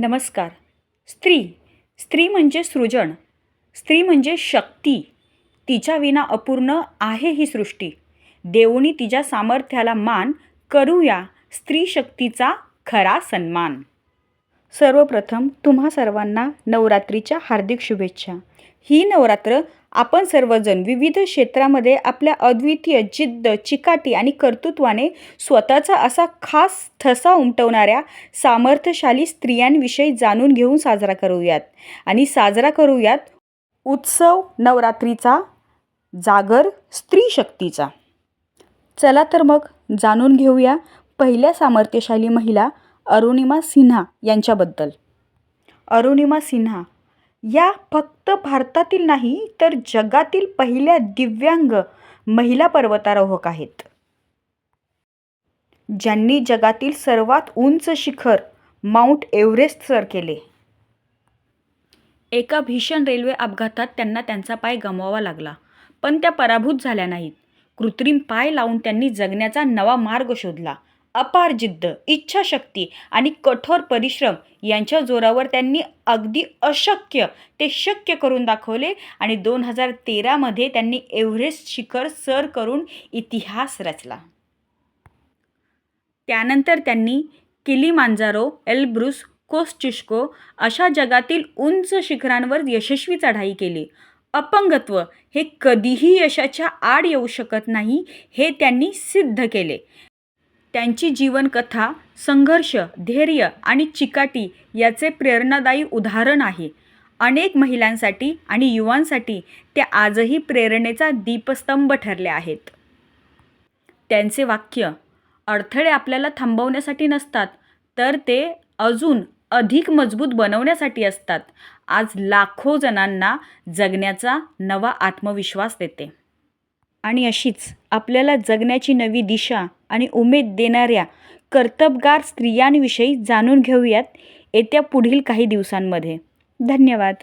नमस्कार. स्त्री. स्त्री म्हणजे सृजन. स्त्री म्हणजे शक्ती. तिच्या विना अपूर्ण आहे ही सृष्टी. देऊनी तिच्या सामर्थ्याला मान करूया स्त्री शक्तीचा खरा सन्मान. सर्वप्रथम तुम्हा सर्वांना नवरात्रीच्या हार्दिक शुभेच्छा. ही नवरात्र आपण सर्वजण विविध क्षेत्रामध्ये आपल्या अद्वितीय जिद्द चिकाटी आणि कर्तृत्वाने स्वतःचा असा खास ठसा उमटवणाऱ्या सामर्थ्यशाली स्त्रियांविषयी जाणून घेऊन साजरा करूयात. आणि साजरा करूयात उत्सव नवरात्रीचा जागर स्त्री शक्तीचा. चला तर मग जाणून घेऊया पहिल्या सामर्थ्यशाली महिला अरुणिमा सिन्हा यांच्याबद्दल. अरुणिमा सिन्हा या फक्त भारतातील नाही तर जगातील पहिल्या दिव्यांग महिला पर्वतारोहक आहेत. ज्यांनी जगातील सर्वात उंच शिखर माउंट एव्हरेस्ट सर केले. एका भीषण रेल्वे अपघातात त्यांना त्यांचा पाय गमवावा लागला पण त्या पराभूत झाल्या नाहीत. कृत्रिम पाय लावून त्यांनी जगण्याचा नवा मार्ग शोधला. अपार जिद्द इच्छाशक्ती आणि कठोर परिश्रम यांच्या जोरावर त्यांनी अगदी अशक्य ते शक्य करून दाखवले आणि दोन हजार तेरामध्ये त्यांनी एव्हरेस्ट शिखर सर करून इतिहास रचला. त्यानंतर त्यांनी किलीमांजारो एल्ब्रुस कोस्टिस्को अशा जगातील उंच शिखरांवर यशस्वी चढाई केली. अपंगत्व हे कधीही यशाच्या आड येऊ शकत नाही हे त्यांनी सिद्ध केले. त्यांची जीवनकथा संघर्ष धैर्य आणि चिकाटी याचे प्रेरणादायी उदाहरण आहे. अनेक महिलांसाठी आणि युवांसाठी त्या आजही प्रेरणेचा दीपस्तंभ ठरल्या आहेत. त्यांचे वाक्य अडथळे आपल्याला थांबवण्यासाठी नसतात तर ते अजून अधिक मजबूत बनवण्यासाठी असतात. आज लाखो जणांना जगण्याचा नवा आत्मविश्वास देते. आणि अशीच आपल्याला जगण्याची नवी दिशा आणि उमेद देणाऱ्या कर्तबगार स्त्रियांविषयी जाणून घेऊयात येत्या पुढील काही दिवसांमध्ये. धन्यवाद.